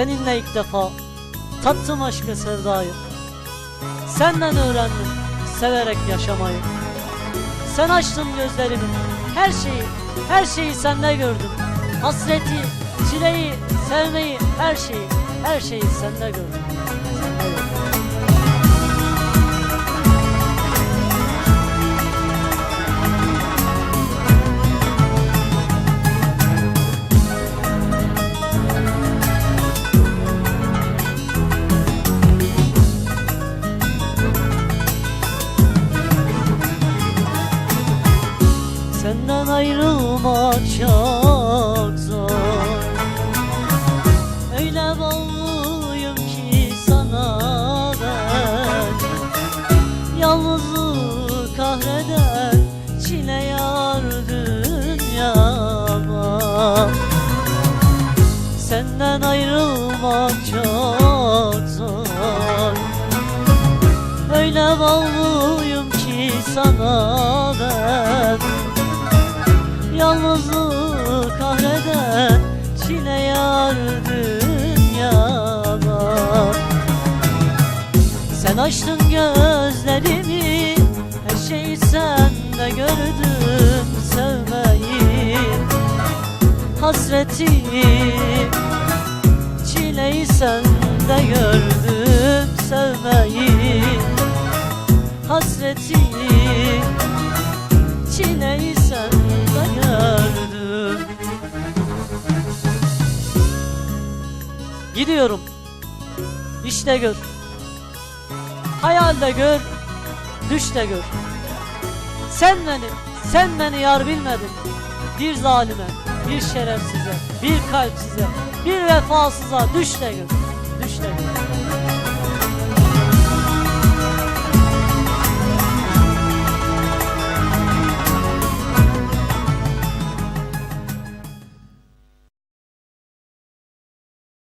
Seninle ilk defa tattım aşkı sevdayı. Senden öğrendim severek yaşamayı. Sen açtın gözlerimi her şeyi her şeyi sende gördüm. Hasreti, çileyi, sevmeyi her şeyi her şeyi sende gördüm ayrılmak çok zor. Öyle bağlıyım ki sana ben. Yalnızlık kahreden çile yar dünyama. Senden ayrılmak çok zor. Öyle bağlıyım ki sana Yalnızlık kahreden çile yar dünyama. Sen açtın gözlerimi her şeyi sende gördüm sevmeyi. Hasreti çileyi sende gördüm sevmeyi. Hasreti Gidiyorum. İşte gör. Hayalde gör Düşte gör. Sen beni Sen beni yar bilmedin. Bir zalime Bir şerefsize Bir kalpsize Bir vefasıza düşte gör